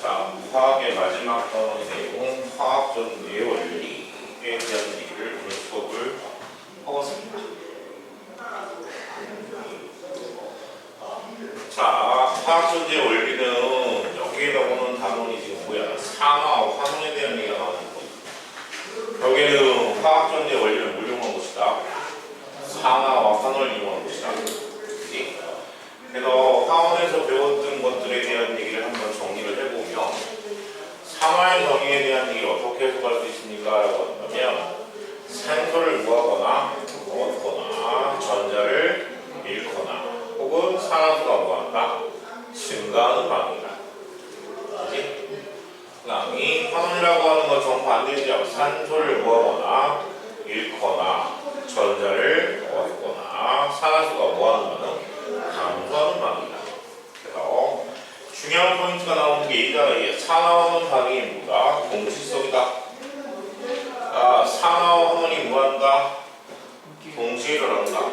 자, 화학의 마지막 내용, 화학 전기의 원리에 대한 얘기를 오늘 수업을 하겠습니다. 자, 화학 전기의 원리는 여기에 나오는 단원이 지금 뭐야? 산화, 환원에 대한 얘기가 나오는 거예요. 여기는 화학 전기의 원리를 뭘 이용한 것이다? 산화와 환원을 이용한 것이다. 그래서 화원에서 배웠던 것들에 대한 얘기를 한번 정 해보면 산화의 정의에 대한 얘기를 어떻게 해석할 수 있습니까? 라고 한다면 산소를 무하거나 얻거나 전자를 잃거나 혹은 산화수가 무한다 증가하는 방이다. 그지? 그다음이 환원이라고 하는 건 정반대죠. 산소를 무하거나 잃거나 전자를 얻거나 산화수가 무하는 거는 감소하는 방이다. 중요한 포인트가 나오는 게. 이게 산화하는 방이 뭐다? 동시성이다. 아, 산화와 환원이 무한다. 동시에 일어난다.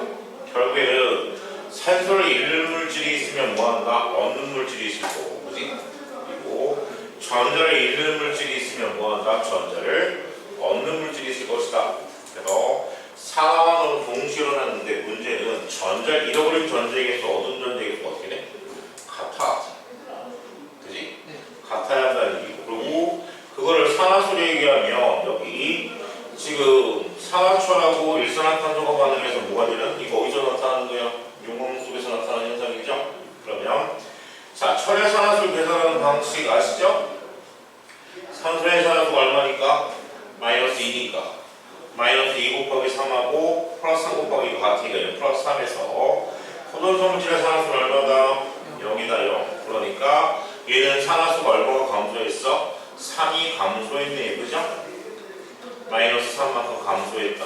결국에는 산소를 잃는 물질이 있으면 뭐한다? 얻는 물질이 있을 거고, 그지? 그리고 전자를 잃는 물질이 있으면 뭐한다? 전자를 얻는 물질이 있을 것이다. 그래서 산화와는 동시에 일어났는데 문제는 전자를 잃어버린 전자에게서 얻은 전자에게서 어떻게 돼? 같아. 같아야 한다는 얘기고. 그리고 그거를 산화수로 얘기하면 여기 지금 산화철하고 일산화탄소가 반응해서 뭐가 되는? 이거 어디서 나타나는 거야? 용광 속에서 나타나는 현상이죠? 그러면 자, 철의 산화수를 계산하는 방식 아시죠? 산소의 산화수가 얼마니까? 마이너스 2니까 마이너스 2 곱하기 3하고 플러스 3 곱하기 같으니까 플러스 3에서 포도소 물질의 산화수는 얼마다? 0이다 0 그러니까 얘는 산화수가 얼마가 감소했어? 3이 감소했네 그죠? 마이너스 3만큼 감소했다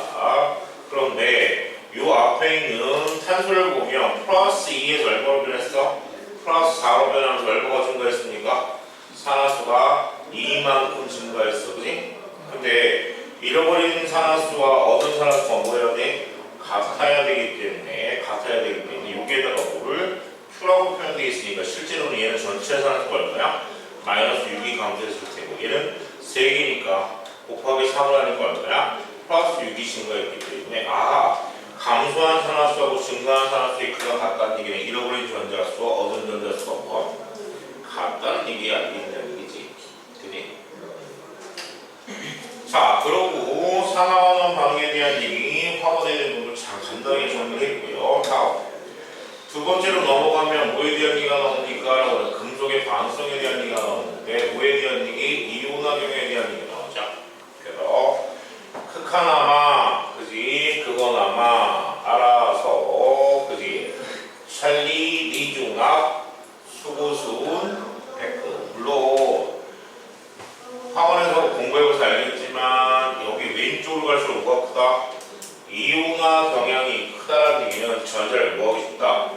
그런데 요 앞에 있는 탄소를 보면 플러스 2에서 얼마로 변했어? 플러스 4로 변하면서 얼마가 증가했습니까? 산화수가 2만큼 증가했어 그지? 근데 잃어버린 산화수와 얻은 산화수가 뭐여야 돼? 같아야 되기 때문에 같아야 되기 때문에 여기에다가 뭐를 Q라고 표현되어 있으니까 실제로는 얘는 전체 산화수가 얼마야? 마이너스 6이 감소했을 테고 얘는 3개니까 곱하기 3을 하니까 얼마야? 플러스 6이 증가했기 때문에 아 감소한 산화수하고 증가한 산화수의 크가 같다는 얘기는 잃어버린 전자수와 얻은 전자수가 뭐? 같다는 얘기 아니겠냐는 얘기지 그니? 자 그러고 산화환원 반응에 대한 얘기 대한 부분을 잘 간단하게 정리했고요 다음 두 번째로 넘어가면 뭐에 대한 얘기가 나옵니까? 라고 금속의 반응성에 대한 얘기가 나오는데 뭐에 대한 얘기? 이온화경에 대한 얘기가 나오죠 그래서 크카나마 그지 그거나마 알아서 그지 찰리 리중합 수고수운 백금 물론 학원에서 공부해봐서 알겠지만 여기 왼쪽으로 갈수록 뭐가 크다? 이온화 경향이 크다라는 얘기는 전자를 뭐하고 싶다?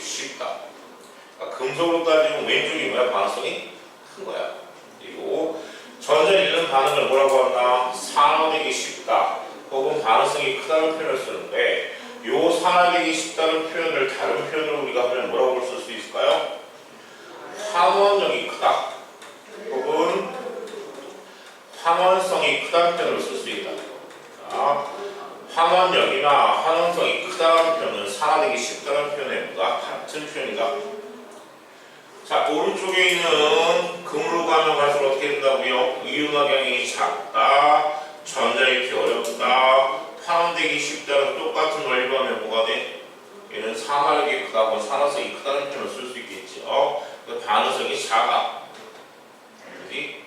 쉽다 그러니까 금속으로 따지면 왼쪽이 뭐야? 반응성이 큰 거야 그리고 전자를 잃는 반응을 뭐라고 한다? 산화되기 쉽다 혹은 반응성이 크다는 표현을 쓰는데 요 산화되기 쉽다는 표현을 다른 표현으로 우리가 하면 뭐라고 쓸 수 있을까요? 환원력이 크다 혹은 환원성이 크다는 표현을 쓸 수 있다 자, 환원력이나 환원성이 크다는 표현은 산화되기 쉽다는 보다 같은 표현이다 자 오른쪽에 있는 금으로 가면 갈수록 어떻게 된다고요? 이윤화경이 작다 전자 잃기 어렵다 환원되기 쉽다는 똑같은 원리로 하면 뭐가 돼? 얘는 산화력이 크다 혹은 산화성이 크다는 표현을 쓸 수 있겠죠 그 반응성이 작아 그지?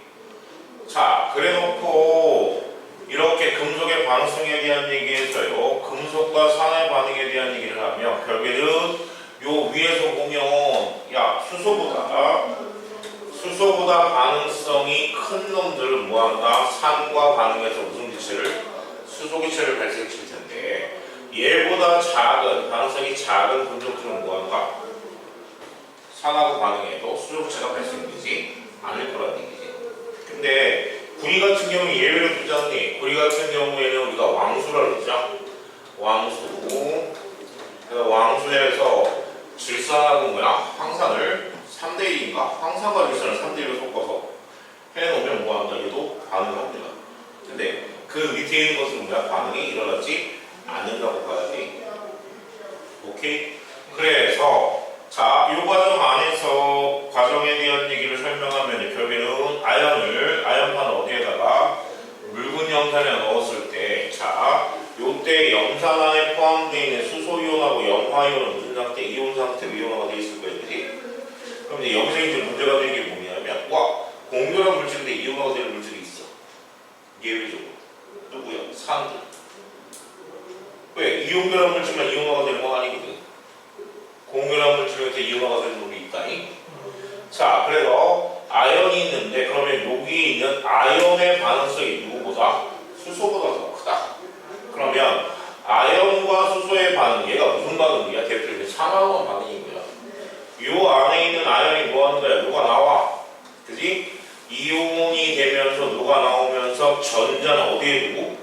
자 그래 놓고 이렇게 금속의 반응성에 대한 얘기에서요 금속과 산화의 반응에 대한 얘기를 하면 결국에는 요 위에서 보면 야 수소보다 수소보다 반응성이 큰 놈들은 뭐한다? 산과 반응해서 무슨 기체를? 수소 기체를 발생시킬 텐데 얘보다 작은 반응성이 작은 금속들은 뭐한가? 산하고 반응해도 수소 기체가 발생되지 않을 거라는 얘기지. 근데 구리 같은 경우 예외를 두자니 구리 같은 경우에는 우리가 왕수라고 그러죠. 왕수. 왕수에서 질산하고 뭐야? 황산을 3대 1인가? 황산과 질산을 3대 1로 섞어서 해놓으면 뭐한다? 얘도 반응을 합니다. 근데 그 밑에 있는 것은 뭐야? 반응이 일어나지 않는다고 봐야지. 오케이? 그래서 자, 이 과정 안에서 과정에 대한 얘기를 설명하면 결국에는 아연을 아연판 어디에다가 묽은 염산에 넣었을 때 자, 요때 염산 안에 포함되어 있는 수소 이온하고 염화 이온은 무슨 상태? 이온 상태로 이온화가 되어 있을 거예요. 그지? 그럼 이제 여기서 이제 문제가 되는 게 뭐냐면 와, 공존한 물질인데 이온화가 되는 물질이 있어. 예외적으로. 누구야? 산들. 왜? 이온결합 물질만 이온화가 되는 건 아니거든. 공결합 물질에서 이온화가 되는 놈이 있다니. 자, 그래서 아연이 있는데 그러면 여기 있는 아연의 반응성이 누구보다 수소보다 더. 그러면 아연과 수소의 반응, 얘가 무슨 반응이야? 대표적인 산화원 반응인 거야. 요 안에 있는 아연이 뭐 하는 거야? 누가 나와? 그지? 이온이 되면서 누가 나오면서 전자는 어디에 두고?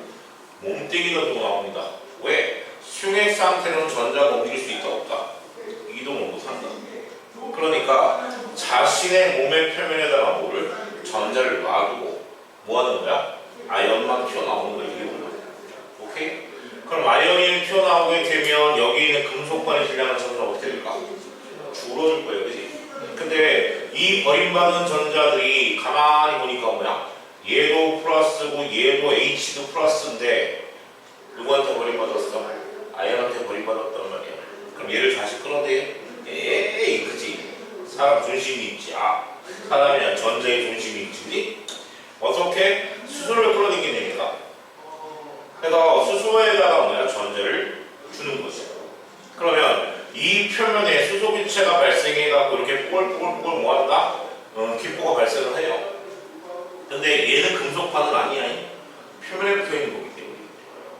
몸뚱이가 두고 나옵니다. 왜? 흉액 상태로는 전자가 옮길 수 있다 없다? 이동을 못한다. 그러니까 자신의 몸의 표면에다가 뭐를 전자를 놔두고 뭐 하는 거야? 아연만 튀어나오는 거야. 오케이? 그럼 아연이 튀어나오게 되면 여기 있는 금속관의 질량은 점점 어떻게 될까? 줄어들 거예요, 그지? 근데 이 버림받은 전자들이 가만히 보니까 뭐야? 얘도 플러스고 얘도 H도 플러스인데 누구한테 버림받았어? 아연한테 버림받았단 말이야. 그럼 얘를 다시 끌어내? 에이, 그지? 사람 중심이 있지. 아, 사람이야 전자의 중심이 있지. 어떻게? 수소를 끌어당기니까. 그래서 수소에다가 뭐야? 전자를 주는 거지. 그러면 이 표면에 수소 기체가 발생해갖고 이렇게 뽀글뽀글뽀글 뭐한다? 어, 기포가 발생을 해요. 근데 얘는 금속판은 아니야. 표면에 붙어 있는 거기 때문에.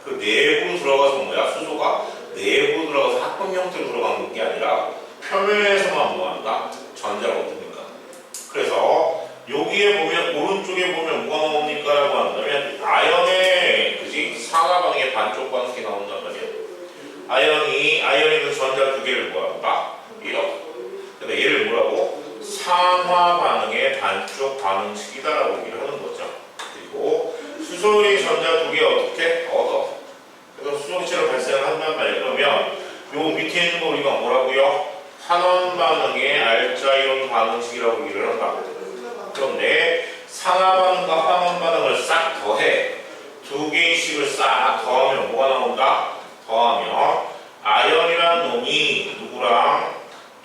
그 내부로 들어가서 뭐야? 수소가 내부로 들어가서 합금 형태로 들어가는 게 아니라 표면에서만 뭐한다? 전자가 얻습니까? 그래서 여기에 보면 오른쪽에 보면 뭐가 나옵니까? 라고 한다면 아연의? 상하 반응의 반쪽 반응이 나온단 말이야. 아연이 아연이 그 전자 두 개를 뭐한다? 이렇게. 근데 얘를 뭐라고? 산화 반응의 반쪽 반응식이다라고 얘기를 하는 거죠. 그리고 수소의 전자 두 개 어떻게 얻어? 그래서 수소 기체로 발생을 한단 말이에요. 그러면 요 밑에 있는 거 우리가 뭐라고요? 환원 반응의 알자이온 반응식이라고 얘기를 한다. 그런데 산화 반응과 환원 반응을 싹 더해 두 개씩을 싹 더하면 뭐가 나온다? 더하면 아연이라는 놈이 누구랑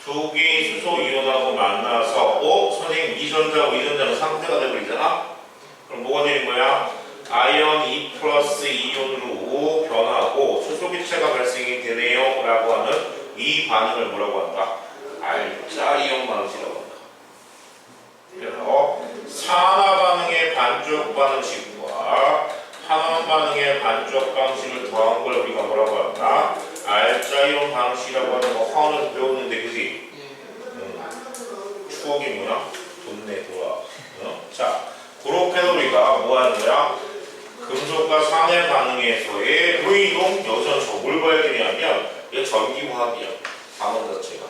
두 개의 수소 이온하고 만나서 어? 선생님 이 전자하고 이 전자는 상태가 되버리잖아? 그럼 뭐가 되는 거야? 아연 2 플러스 이온으로 변하고 수소 기체가 발생이 되네요 라고 하는 이 반응을 뭐라고 한다? 알짜 이온 반응식이라고 한다. 그래서 산화 반응의 반쪽 반응식과 환원 반응의 반쪽 방식을 더한 걸 우리가 뭐라고 한다? 알짜이온 방식이라고 하는 거 화원에서 배웠는데 그지? 음, 추억이 뭐야? 돈내 돌아. 어? 자, 그렇게 우리가 뭐 하는 거야? 금속과 산의 반응에서의 무이동 여기서 저뭘 봐야 되냐면 이게 전기화학이야. 반응 자체가.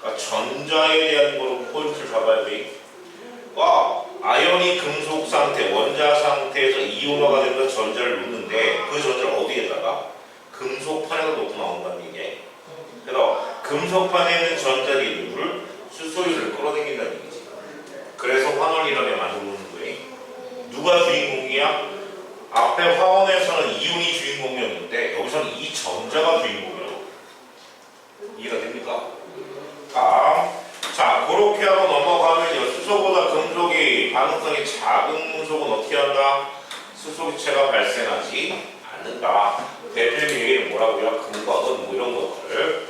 그러니까 전자에 대한 거로 포인트를 잡아야 돼. 와, 아연이 금속 상태, 원자 상태에서 이온화가 되면서 전자를 놓는데 그 전자를 어디에다가? 금속판에다 놓고 나온다는 얘기야. 그래서 금속판에 있는 전자들이 누구를? 수소유를 끌어당긴다는 얘기지. 그래서 환원이라게 만들어놓는 거예요. 누가 주인공이야? 앞에 화원에서는 이온이 주인공이었는데 여기서는 이 전자가 주인공이라고. 이해가 됩니까? 다음. 자, 그렇게 하고 넘어가면요. 수소보다 금속이 반응성이 작은 금속은 어떻게 한다? 수소 기체가 발생하지 않는다. 대표적인 얘기는 뭐라고요? 금광은 뭐 이런 것들.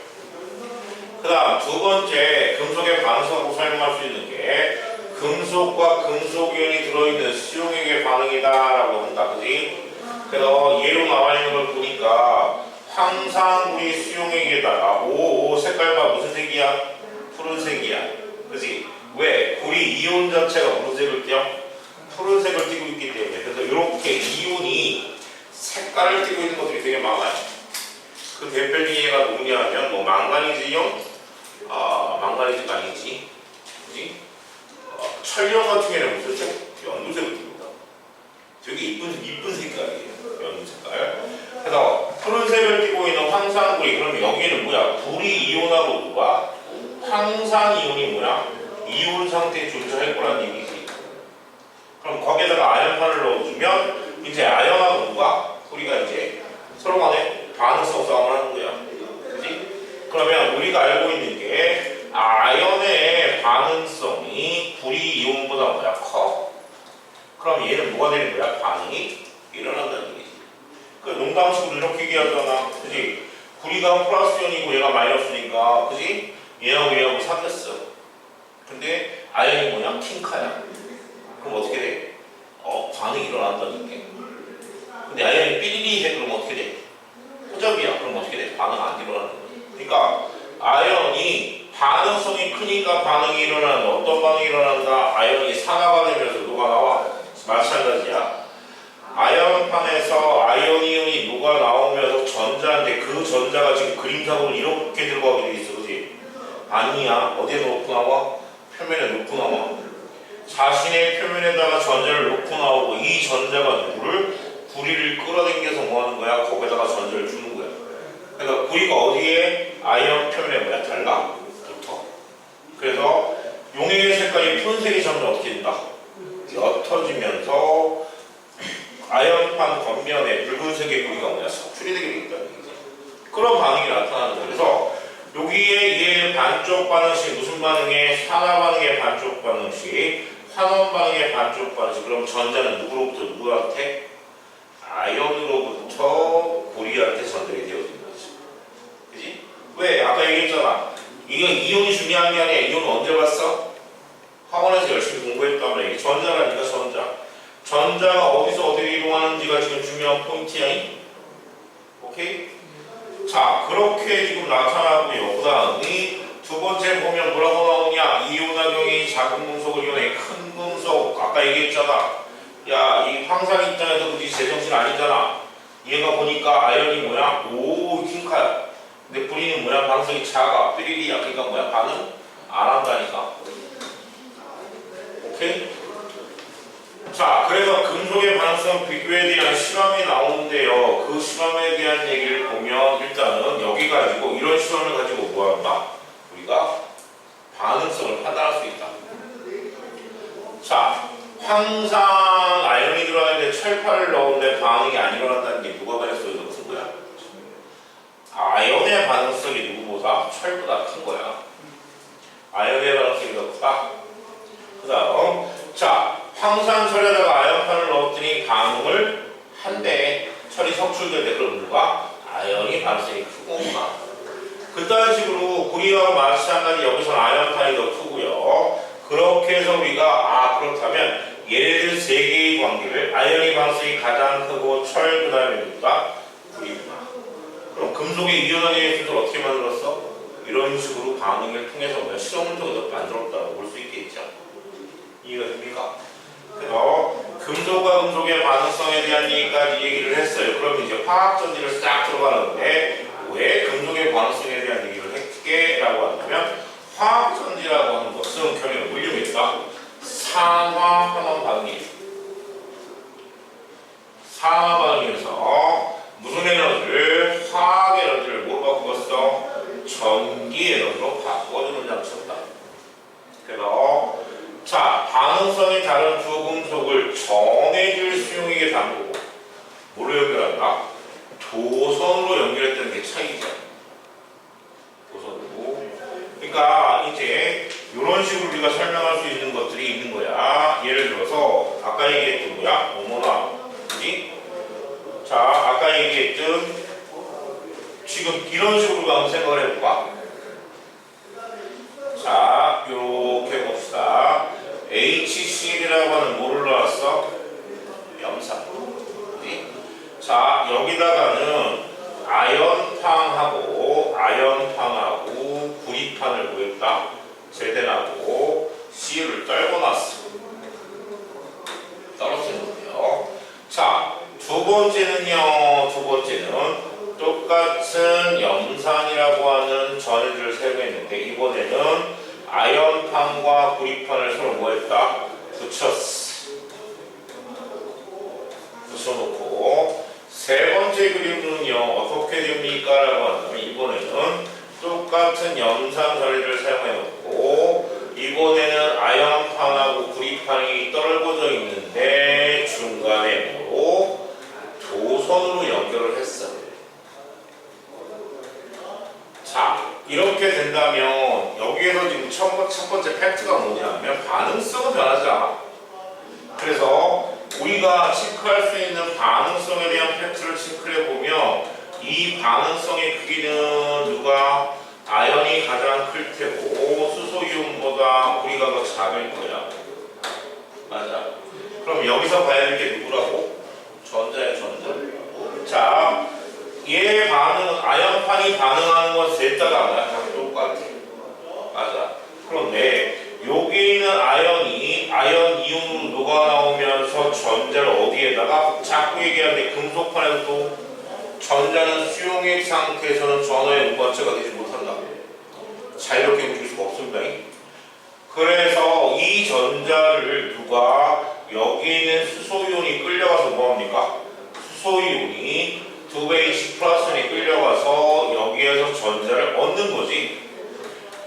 그 다음 두 번째 금속의 반응성으로 설명할 수 있는 게 금속과 금속이온이 들어있는 수용액의 반응이다 라고 한다. 그지? 그래서 예로 나와 있는 걸 보니까 황산물이 수용액에다가 오, 오 색깔 봐 무슨 색이야? 푸른색이야. 그지? 왜? 구리 이온 자체가 무슨 색을 띠어? 푸른색을 띠고 있기 때문에 그래서 이렇게 이온이 색깔을 띠고 있는 것들이 되게 많아요. 그 대표적인 예가 누구냐 하면 뭐 망가니즈용 아 망가니즈가 아니지. 그지? 철령 같은 경우는 무슨 색? 연두색입니다. 되게 이쁜 이쁜 색깔이에요. 연두 색깔. 그래서 푸른색을 띠고 있는 황산불이 그러면 여기는 뭐야? 불이 이온하고 누가 황산 이온이 뭐야? 이온 상태에 존재할 거란 얘기지. 그럼 거기에다가 아연판을 넣어주면 이제 아연하고 누가 우리가 이제 서로 간에 반응성 싸움을 하는 거야. 그지? 그러면 우리가 알고 있는 게 아연의 반응성이 불이 이온보다 뭐야? 커. 그럼 얘는 뭐가 되는 거야? 반응이 일어난다는 얘기지. 그 농담식으로 이렇게 얘기하잖아. 그지? 구리가 플러스 이온이고 얘가 마이너스니까, 그지? 얘하고 얘하고 사귀었어. 근데 아연이 뭐냐? 킹카야. 그럼 어떻게 돼? 어, 반응이 일어난다는 게. 근데 아연이 삐리리 해 그러면 어떻게 돼? 호접이야. 그럼 어떻게 돼? 반응 안 일어나는 거야. 그러니까 아연이 반응성이 크니까 반응이 일어나는 어떤 반응이 일어난다? 아연이 산화가 되면서 누가 나와? 마찬가지야. 아연판에서 아이온이온이 녹아 나오면서 전자인데 그 전자가 지금 그림상으로 이렇게 들어가게 돼 있어? 아니야. 어디에 놓고 나와? 표면에 놓고 나와. 자신의 표면에다가 전자를 놓고 나오고 이 전자가 누구를 구리를 끌어당겨서 뭐 하는 거야? 거기다가 전자를 주는 거야. 그러니까 구리가 어디에 아이언 표면에 뭐야? 달라? 붙어. 그래서 용액의 색깔이 푸른색이 점점 어떻게 된다? 옅어지면서 아연판 겉면에 붉은색의 구리가 뭐야? 석출이 되게 얘기지. 그런 반응이 나타나는 거예요. 그래서 여기에 얘 반쪽 반응식 무슨 반응에? 산화 반응의 반쪽 반응식 환원 반응의 반쪽 반응식. 그럼 전자는 누구로부터 누구한테? 아연으로부터 고리한테 전달이 되어진 거지. 그지? 왜? 아까 얘기했잖아. 이거 이온이 중요한 게 아니야. 이온은 언제 봤어? 학원에서 열심히 공부했단 말이야. 이게 전자라니까 전자. 전자가 어디서 어디로 이동하는지가 지금 중요한 포인트야 오케이? 자, 그렇게 지금 나타나고요. 그 다음이 두 번째 보면 뭐라고 나오냐? 이온화경이 작은 금속을 이용해 큰 금속. 아까 얘기했잖아. 야, 이 황산 입장에서 그지 제정신 아니잖아. 얘가 보니까 아연이 뭐야? 오, 킹카야. 근데 뿌리는 뭐야? 반응성이 작아. 삐리리야. 그러니까 뭐야? 반응 안 한다니까. 오케이? 자, 그래서 금속의 반응성 비교에 대한 실험이 나오는데요. 그 실험에 대한 얘기를 보면 일단은 여기 가지고 이런 실험을 가지고 뭐 한다? 우리가 반응성을 판단할 수 있다. 자, 황산 아연이 들어가는데 철파를 넣었는데 반응이 안 일어난다는 게 누가? 이거 무슨 거야? 아연의 반응성이 누구보다 철보다 큰 거야. 아연의 반응성이 더 크다. 그 다음, 자, 황산철에다가 아연판을 넣었더니 반응을 한대 철이 석출될 때 그럼 누가 아연이 반응성이 크구나. 그딴 식으로 구리와 마찬가지 여기서는 아연판이 더 크고요. 그렇게 해서 우리가 아 그렇다면 얘네들 세 개의 관계를 아연이 반응성이 가장 크고 철 그다음에 누가 구리구나. 그럼 금속의 이온화의 기술 어떻게 만들었어? 이런 식으로 반응을 통해서 실험을 통해서 만들었다고 볼 수 있겠죠. 이해가 됩니까? 그래서 금속과 금속의 반응성에 대한 얘기까지 얘기를 했어요. 그럼 이제 화학 전지를 싹 들어가는데 왜 금속의 반응성에 대한 얘기를 했게라고 한다면 화학 전지라고 하는 것은 결국에 물리입니까? 산화 환원 반응이에요. 산화 반응에서 무슨 에너지를 화학 에너지를 뭐로 바꾸었어? 전기 에너지로 바꿔주는 장치였다. 그래서 자, 반응성이 다른 두 정해질 수용액에 담고 뭐로 연결한다? 도선으로 연결했다는 게 차이죠. 도선으로. 그러니까 이제 이런 식으로 우리가 설명할 수 있는 것들이 있는 거야. 예를 들어서 아까 얘기했던 뭐야? 어머나. 그지? 자, 아까 얘기했던 지금 이런 식으로 한번 생각을 해볼까? 자, 요렇게 봅시다. HCl이라고 하는 뭐를 넣었어? 염산. 그지? 자, 여기다가는 아연판하고 아연판하고 구리판을 뭐했다? 제대나고 C를 떨궈놨어. 떨어뜨린 거예요. 자, 두 번째는요. 두 번째는 똑같은 염산이라고 하는 전해를 사용했는데 이번에는 아연판과 구리판을 서로 뭐 했다? 붙였어. 붙여놓고 세 번째 그림은요 어떻게 됩니까? 라고 한다면 이번에는 똑같은 염산 전리를 사용해 놓고 이번에는 아연판하고 구리판이 떨궈져 있는데 중간에 뭐로 도선으로 연결을 했어. 자 이렇게 된다면 여기에서 지금 첫, 번- 첫 번째 팩트가 뭐냐면 반응성은 변하지 않아. 그래서 우리가 체크할 수 있는 반응성에 대한 팩트를 체크해 보면 이 반응성의 크기는 누가 아연이 가장 클 테고 수소 이온보다 우리가 더 작을 거야. 맞아. 그럼 여기서 봐야 될 게 누구라고? 전자의 전자. 자, 얘 반응, 아연판이 반응하는 건 셋다 달라요. 다 똑같아. 맞아. 그런데 여기 있는 아연이 아연 이온으로 녹아 나오면서 전자를 어디에다가 자꾸 얘기하는데 금속판에서도 전자는 수용액 상태에서는 전화의 무관체가 되지 못한다. 자유롭게 움직일 수가 없습니다. 그래서 이 전자를 누가 여기 있는 수소이온이 끌려가서 뭐합니까? 수소이온이 두 배의 10 플러스에 끌려가서 여기에서 전자를 얻는 거지.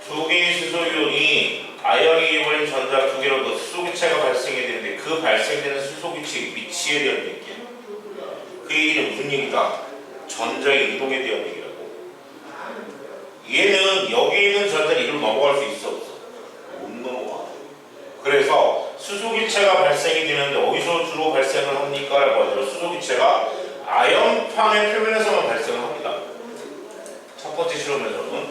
두 개의 수소이온이 아연이 이번엔 전자 두 개로 더 수소기체가 발생이 되는데 그 발생되는 수소기체의 위치에 대한 얘기야. 그 얘기는 무슨 얘기다? 전자의 이동에 대한 얘기라고. 얘는 여기 있는 전자를 이리로 넘어갈 수 있어 없어? 못 넘어가. 그래서 수소기체가 발생이 되는데 어디서 주로 발생을 합니까? 라고 하죠. 수소기체가 아연판의 표면에서만 발생을 합니다. 첫 번째 실험에서는.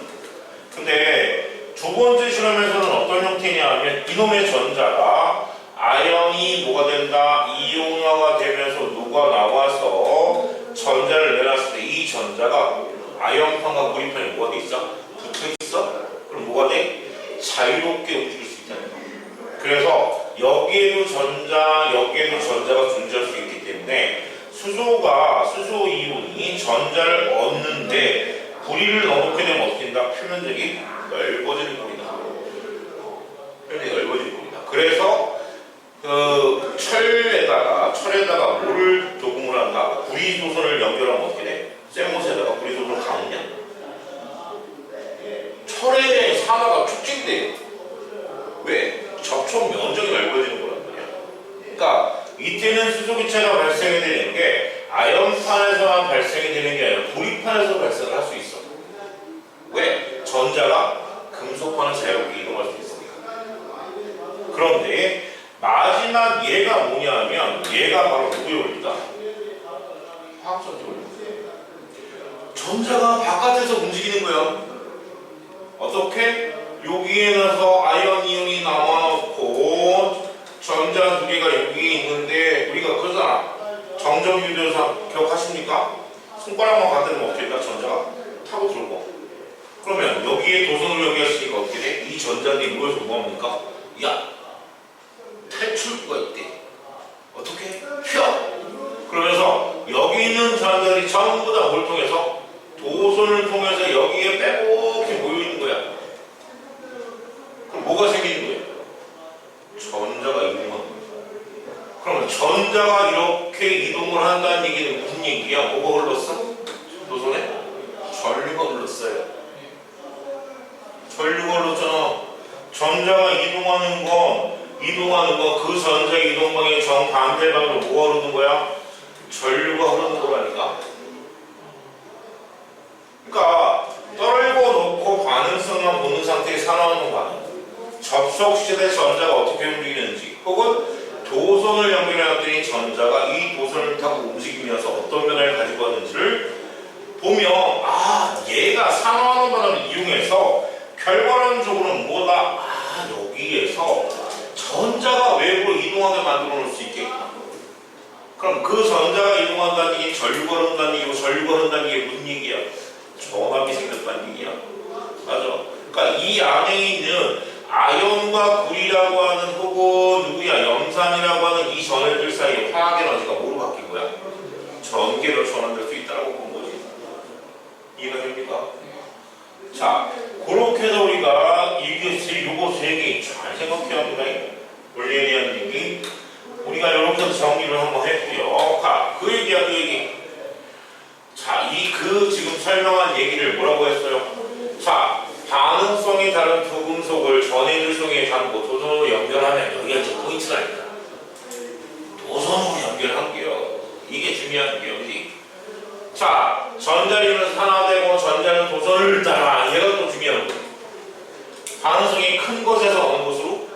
근데 두 번째 실험에서는 어떤 형태냐 하면 이놈의 전자가 아연이 뭐가 된다? 이온화가 되면서 녹아 나와서 전자를 내놨을 때 이 전자가 아연판과 구리판이 뭐가 돼 있어? 붙어 있어? 그럼 뭐가 돼? 자유롭게 움직일 수 있다는 거. 그래서 여기에도 전자, 여기에도 전자가 존재할 수 있기 때문에 수소가 수소 이온이 전자를 얻는데 구리를 넣게 되면 어떻게 된다? 표면적이 넓어지는 겁니다. 표면이 넓어지는 겁니다. 그래서 그 철에다가 철에다가 뭐를 도금을 한다? 구리 도선을 연결하면 어떻게 돼? 쇠못에다가 구리 도선을 감느냐? 철의 산화가 촉진돼요. 왜? 접촉 면적이 넓어지는 거란 말이야. 그러니까 이때는 수소기체가 발생이 되는 게 아연판에서만 발생이 되는 게 아니라 구리판에서 발생을 할 수 있어. 왜? 전자가 금속판을 자유롭게 이동할 수 있으니까. 그런데 마지막 얘가 뭐냐면 얘가 바로 누구의 원리다? 화학전지 원리. 전자가 바깥에서 움직이는 거야. 어떻게? 여기에 나서 아이언 이온이 나와놓고 전자 두 개가 여기 있는데 우리가 그러잖아. 정정유도사 기억하십니까? 손가락만 가다면 어떻게 된다? 전자가 타고 들고. 그러면 여기에 도선을 연결했으니까 어떻게 돼? 이 전자들이 모여서 뭐합니까? 야 탈출구가 있대. 어떻게? 휘어! 그러면서 여기 있는 전자들이 전부 다 뭘 통해서? 도선을 통해서 여기에 빼곡히 모여있는 거야. 그럼 뭐가 생기는 거야? 전자가 이동하는 거야. 그러면 전자가 이렇게 이동을 한다는 얘기는 무슨 얘기야? 뭐가 흘렀어? 도선에? 전류가 흘렀어요. 전류가 흘렀잖아. 전자가 이동하는 건 이동하는 건그 전자 이동 방의 정반대 방으로 뭐가 흐르는 거야? 전류가 흐르는 거라니까. 그러니까 떨고 놓고 반응성만 보는 상태의 산화하는 반응. 접속 시대 전자가 어떻게 움직이는지 혹은 도선을 연결해놨더니 전자가 이 도선을 타고 움직이면서 어떤 변화를 가지고 왔는지를 보면 아 얘가 산화하는 반응을 이용해서 결과론적으로는 뭐다? 아 여기에서 전자가 외부로 이동하게 만들어 놓을 수 있겠구나. 그럼 그 전자가 이동한다는 게 흐른다는 얘기고 흐른다는 게 무슨 얘기야? 정합이 생겼다는 얘기야. 맞아. 그러니까 이 안에 있는 아연과 구리라고 하는 혹은 누구야 염산이라고 하는 이 전해들 사이에 화학 에너지가 뭐로 바뀐 거야? 전개로 전환될 수 있다고 본 거지. 이해가 됩니까? 자, 그렇게 해서 우리가 이것이 요것을 어떻게 합니까? 원리에 대한 얘기. 우리가 이렇게 정리를 한번 했고요. 자, 그 얘기야, 그 얘기. 자, 이 그 지금 설명한 얘기를 뭐라고 했어요? 자, 반응성이 다른 두 금속을 전해질성에 담고 도선으로 연결하면 여기가 이제 포인트가 있다. 도선으로 연결한 게요. 이게 중요한 게요? 자, 전자리는 산화되고 전자는 도선을 따라 얘가 또 중요한 거예요. 반응성이 큰 곳에서 어느 곳으로?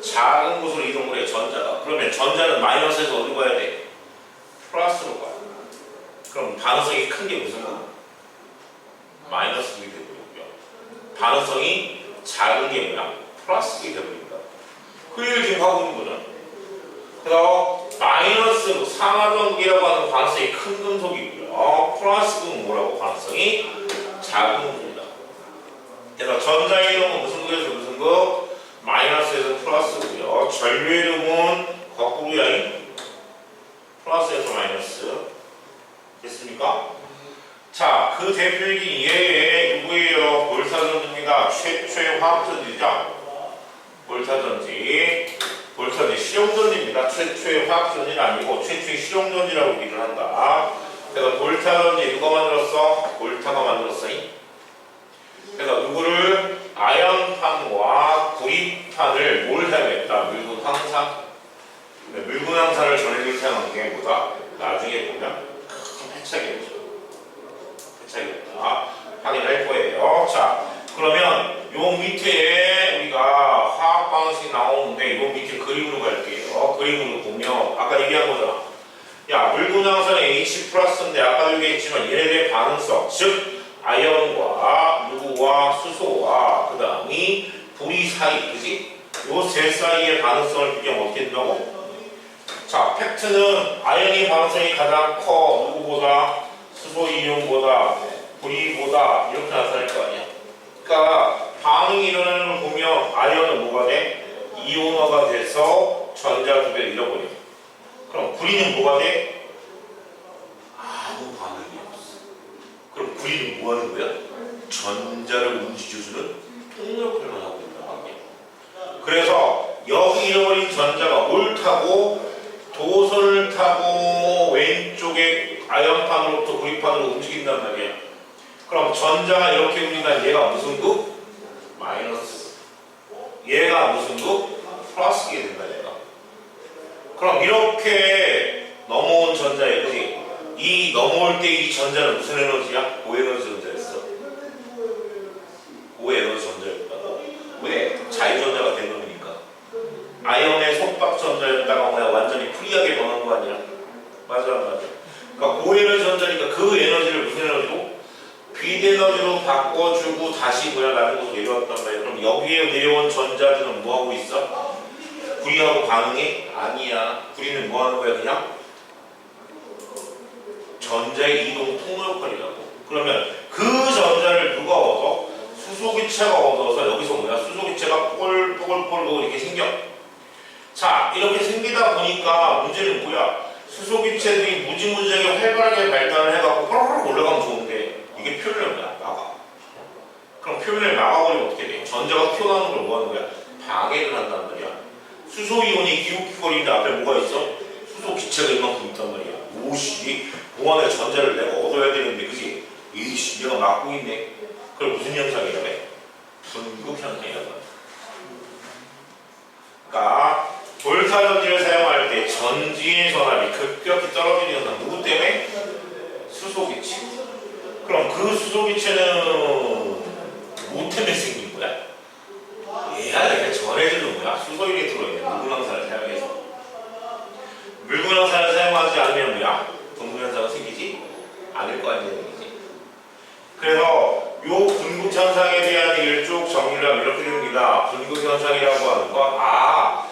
작은 곳으로 이동을 해, 전자가. 그러면 전자는 마이너스에서 어디로 가야 돼? 플러스로 가요. 그럼 반응성이 큰 게 무슨 거? 마이너스 1이 되고 요. 반응성이 작은 게 뭐야? 플러스 1이 되버린다. 그 얘기를 지금 하고 있는 거잖아. 그래서 마이너스 상하전기라고 하는 반응성이 큰 금속이고요. 플러스는 뭐라고? 반응성이 작은 금속이다. 그래서 전자이동은 무슨 극에서 무슨 극? 마이너스에서 플러스고요. 전류이동은 거꾸로야. 플러스에서 마이너스. 됐습니까? 자, 그 예에 누 최초의 화학전지죠? 볼타전지. 볼타전지 실용전지입니다. 최초의 화학전지는 아니고 최초의 실용전지라고 얘기를 한다. 그래서 볼타전지 누가 만들었어? 볼타가 만들었어. 이? 그래서 누구를 아연판과 구리판을 뭘 사용했다? 물분 항상. 물분 항산을 전해줄 사용한 게 뭐다? 나중에 보면 큰 패착이었죠. 패착이었다. 확인할 거예요. 자, 그러면 요 밑에 우리가 화학 방식 나오는데 요 밑에 그림으로 갈게요. 그림으로 보면 아까 얘기한 거잖아. 야, 물분 항산은 H 플러스인데 아까 얘기했지만 얘네들의 반응성, 즉 아연과 누구와 수소와 그 다음이 불이 사이, 그지? 요 세 사이의 반응성을 비교하면 어떻게 된다고? 자, 팩트는 아연이 반응성이 가장 커 누구보다 수소 이온보다 불이보다 이렇게 나타날 거 아니야. 그러니까 반응이 일어나는 걸 보면 아연은 뭐가 돼? 이온화가 돼서 전자 두 배를 잃어버려. 그럼 불이는 뭐가 돼? 아무 반응이 없어. 그럼 불이는 뭐 하는 거야? 전자를 움직여주는 통역을만 하고 있단 말이야. 그래서 여기 잃어버린 전자가 뭘 타고 도선을 타고 왼쪽에 아연판으로부터 구리판으로 움직인단 말이야. 그럼 전자가 이렇게 움직인다는 얘가 무슨 극? 마이너스. 얘가 무슨 극? 플러스게 된다 얘가. 그럼 이렇게 넘어온 전자에 그지? 이 넘어올 때 이 전자는 무슨 에너지야? 고에너지 전자였어. 고에너지 전자였다고. 왜? 자유전자가 된 놈이니까. 아이언의 속박 전자였다가 뭐야 완전히 프리하게 변한 거 아니야? 맞아 맞아. 그러니까 고에너지 전자니까 그 에너지를 무슨 에너지로? 빛 에너지로 바꿔주고 다시 뭐야 나중에 내려왔단 말이야. 그럼 여기에 내려온 전자들은 뭐 하고 있어? 구리하고 반응이 아니야. 구리는 뭐 하는 거야 그냥? 전자의 이동 통로 역할이라고. 그러면 그 전자를 누가 얻어? 수소기체가 얻어서 여기서 뭐야? 수소기체가 뽀글뽀글뽀글 이렇게 생겨. 자, 이렇게 생기다 보니까 문제는 뭐야? 수소기체들이 무지무지하게 활발하게 발달을 해갖고 뽀로로 올라가면 좋은데 이게 표면을 뭐야? 막아. 그럼 표면을 막아버리면 어떻게 돼? 전자가 튀어나오는 걸 뭐 하는 거야? 방해를 한단 말이야. 수소이온이 기울기거리는데 앞에 뭐가 있어? 수소 기체가 이만큼 있단 말이야. 오씨, 공항에 전자를 내가 얻어야 되는데, 그지? 이씨, 얘가 막고 있네. 그럼 무슨 현상이라며? 분급 현상이라고. 그러니까 볼타전지를 사용할 때 전지의 전압이 급격히 떨어지는 현상 누구 때문에? 수소기체. 그럼 그 수소기체는 뭐 때문에 생긴 거야? 얘야 이렇게 전해주는 거야? 수소일이 들어있는 물분항산을 사용해서. 물분항산을 사용하지 않으면 뭐야? 분분현상은 생기지 않을 거 얘기지. 그래서 요 분국 현상에 대한 얘기를 쭉 정리를 하면 이렇게 됩니다. 분국 현상이라고 하는 건 아,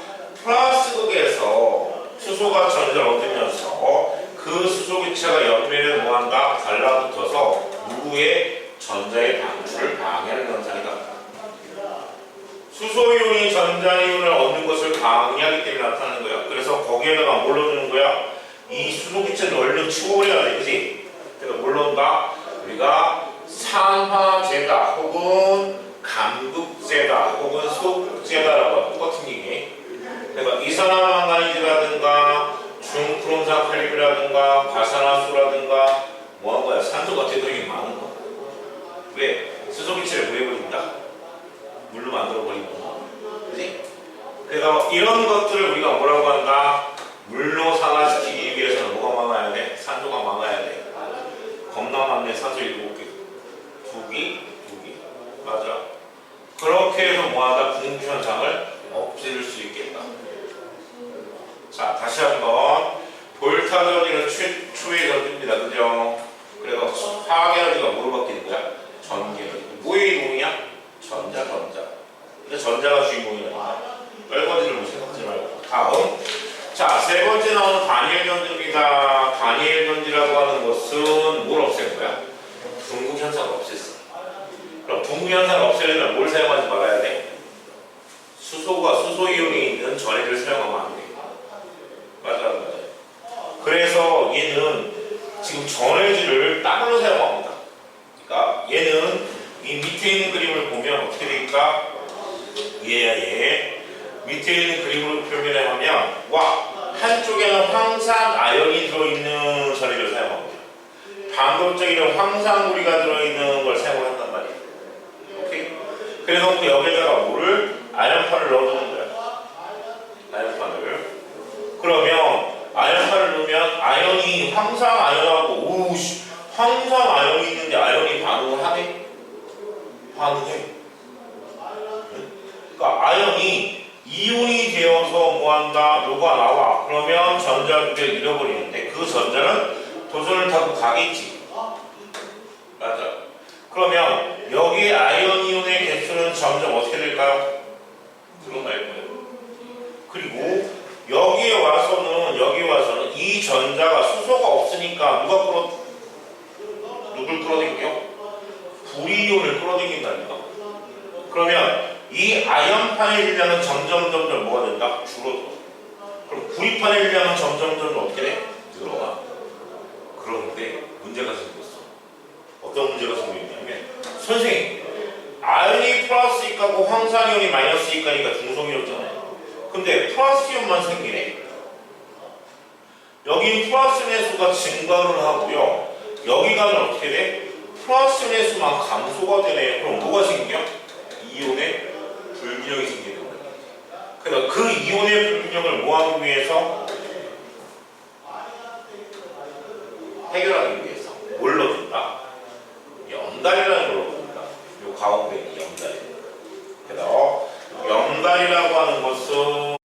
수소이온이 전자이온을 얻는 것을 방해하기 때문에 나타나는 거야. 그래서 거기에다가 뭘 넣어주는 거야? 이 수소기체를 얼른 치워버려야 돼. 그지? 그러니까 물론다 우리가 산화제다 혹은 감극제다 혹은 소극제다라고 똑같은 얘기. 그러니까 이산화만가니즈라든가 중프론산 칼륨이라든가 과산화수라든가 뭐 한 거야? 산소가 되도록 많은 거. 왜? 수소기체를 무해버린다. 물로 만들어버린 거. 그래서 이런 것들을 우리가 뭐라고 한다? 물로 산화시키기 위해서는 뭐가 많아야 돼? 산소가 많아야 돼. 겁나 많네 산소 일곱 개. 두 개? 두 개. 맞아. 그렇게 해서 뭐하다? 분부 현상을 없앨 수 있겠다. 자, 다시 한번 볼타 전지는 최, 초의 전지입니다. 그죠? 그래서 화학 에너지가 뭐로 바뀌는 거야? 전기 에너지. 뭐의 이동이야? 전자, 전자. 근데 전자가 주인공이니까 떨거지를 뭐 생각하지 말고. 다음. 자, 세 번째 나오는 다니엘 전지입니다. 다니엘 전지라고 하는 것은 뭘 없앤 거야? 분구 현상을 없앴어. 그럼 분구 현상을 없애려면 뭘 사용하지 말아야 돼? 수소가 수소 이온이 있는 전해를 사용하면 안 돼. 맞아, 맞아. 그래서 얘는 지금 전해질을 따로 사용합니다. 그러니까 얘는 이 밑에 있는 그림을 보면 어떻게 되 얘 밑에 있는 그림으로 표현을 하면 와 한쪽에는 황산 아연이 들어있는 전해를 사용합니다. 반대쪽에는 황산구리가 들어있는 걸 사용을 한단 말이에요. 오케이? 그래서 그 여기다가 물을 아연판을 넣어주는 거야. 아연판을. 그러면 아연판을 넣으면 아연이 황산 아연하고 오우씨 황산 아연이 있는데 아연이 반응을 하네? 반응해. 그러니까 아연이 이온이 되어서 뭐한다? 뭐가 나와. 그러면 전자 두 개를 잃어버리는데 그 전자는 도전을 타고 가겠지. 맞아. 그러면 여기 아이온 이온의 개수는 점점 어떻게 될까요? 늘어날 거예요. 그리고 여기에 와서는 여기 와서는 이 전자가 수소가 없으니까 누가 끌어 누굴 끌어당겨? 불이온을 끌어당긴다니까. 그러면 이 아연판의 질량은 점점 점점 뭐가 된다? 줄어들어. 그럼 구리판의 질량은 점점 점점 어떻게 돼? 늘어나. 그런데 문제가 생겼어. 어떤 문제가 생겼냐면 선생님 아연이 플러스 이가고 황산이온이 마이너스 이가니까 중성이었잖아요. 근데 플러스 이온만 생기네. 여기 플러스 내수가 증가를 하고요. 여기 가면 어떻게 돼? 플러스 내수만 감소가 되네. 그럼 뭐가 생겨? 이온의 불균형이 생기는 거예요. 그래서 그 이온의 불균형을 뭐하기 위해서? 해결하기 위해서 뭘 넣어준다? 염달이라는 걸 넣어준다. 요 가운데 염달. 그래서 염달이라고 하는 것은